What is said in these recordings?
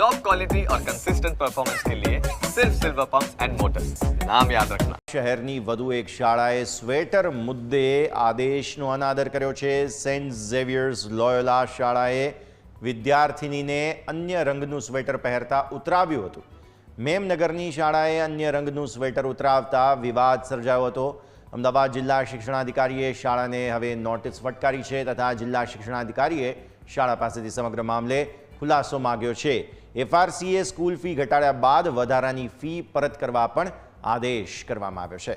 Top quality और consistent performance के लिए सिर्फ सिल्वर पंप एंड मोटर्स नाम याद रखना શહેરની વધુ એક શાળાએ સ્વેટર મુદ્દે આદેશનો અનાદર કર્યો છે સેન્ટ ઝેવિયર્સ લોયોલા શાળાએ વિદ્યાર્થિનીને અન્ય રંગનું સ્વેટર પહેરતા ઉતરાવ્યું હતું મેમનગરની શાળાએ અન્ય રંગનું સ્વેટર ઉતરાવતા વિવાદ સર્જાયો હતો અમદાવાદ જિલ્લા શિક્ષણાધિકારીએ શાળાને હવે નોટિસ ફટકારી છે તથા જિલ્લા શિક્ષણાધિકારીએ શાળા પાસેથી સમગ્ર મામલે ખુલાસો માગ્યો છે. એફઆરસીએ સ્કૂલ ફી ઘટાડ્યા બાદ વધારાની ફી પરત કરવા પણ આદેશ કરવામાં આવ્યો છે.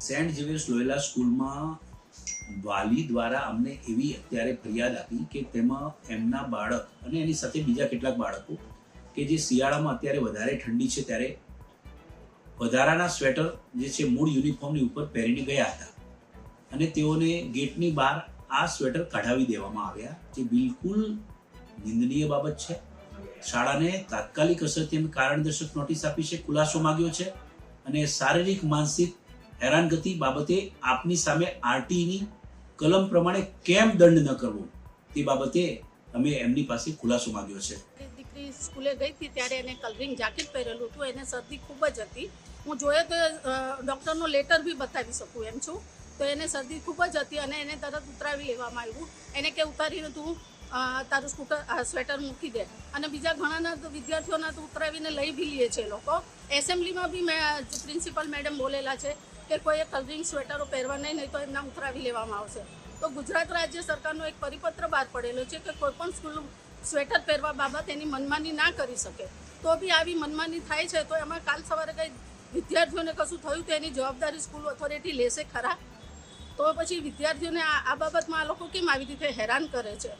સેન્ટ ઝેવિયર્સ લોયલા સ્કૂલમાં વાલી દ્વારા અમને એવી અત્યારે ફરિયાદ આપી કે તેમાં એમના બાળક અને એની સાથે બીજા કેટલાક બાળકો કે જે શિયાળામાં અત્યારે વધારે ઠંડી છે ત્યારે વધારાના સ્વેટર જે છે મૂળ યુનિફોર્મની ઉપર પહેરીને ગયા હતા અને તેઓને ગેટની બહાર આ સ્વેટર કઢાવી દેવામાં આવ્યા, જે બિલકુલ નિંદનીય બાબત છે. શાળાને તાત્કાલિક અસરથી અમે કારણદર્શક નોટિસ આપી છે, ખુલાસો માંગ્યો છે અને શારીરિક, માનસિક હેરાનગતિ બાબતે આપની સામે આરટીની કલમ પ્રમાણે કેમ દંડ ન કરવો તે બાબતે અમે એમની પાસે ખુલાસો માંગ્યો છે. દીકરી સ્કૂલે ગઈ હતી ત્યારે એને કલરિંગ જાકેટ પહેરેલું હતું, એને શરદી ખૂબ જ હતી. હું જોઈએ તો ડૉક્ટરનો લેટર બી બતાવી શકું એમ છું. તો એને શરદી ખૂબ જ હતી અને એને તરત ઉતરાવી લેવામાં આવ્યું. એને કે ઉતારીને તું તારું સ્કૂટર સ્વેટર મૂકી દે. અને બીજા ઘણાના વિદ્યાર્થીઓના તો ઉતરાવીને લઈ બી લે છે લોકો. એસેમ્બલીમાં બી મેં પ્રિન્સિપલ મેડમ બોલેલા છે કે કોઈએ કલરિંગ સ્વેટરો પહેરવા નહીં નહીં તો એમના ઉતરાવી લેવામાં આવશે. તો ગુજરાત રાજ્ય સરકારનો એક પરિપત્ર બહાર પડેલો છે કે કોઈપણ સ્કૂલનું સ્કૂલ સ્વેટર પહેરવા બાબત એની મનમાની ના કરી શકે. તો બી આવી મનમાની થાય છે તો એમાં કાલ સવારે કંઈ વિદ્યાર્થીઓને કશું થયું તો એની જવાબદારી સ્કૂલ ઓથોરિટી લેશે ખરા? તો પછી વિદ્યાર્થીઓને આ બાબતમાં આ લોકો કેમ આવી રીતે હેરાન કરે છે?